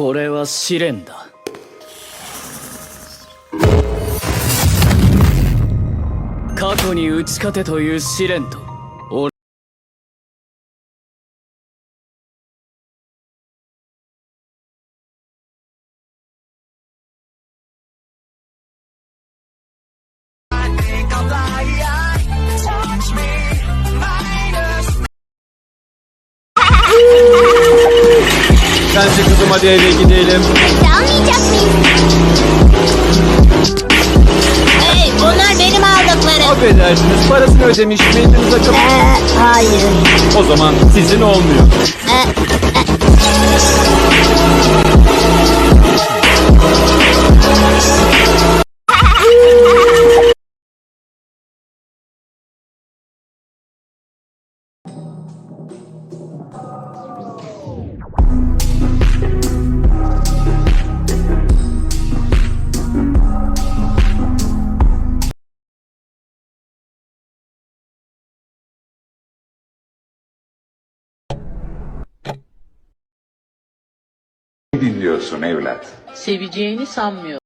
これは試練だ。過去に打ち勝てという試練と Bence kızım hadi eve gidelim. Almayacak mıyız? Hey bunlar benim aldıklarım. Affedersiniz parasını ödemiş miydiniz acaba? Ee, hayır. O zaman sizin olmuyor. Ee, dinliyorsun evlat? Seveceğini sanmıyorum.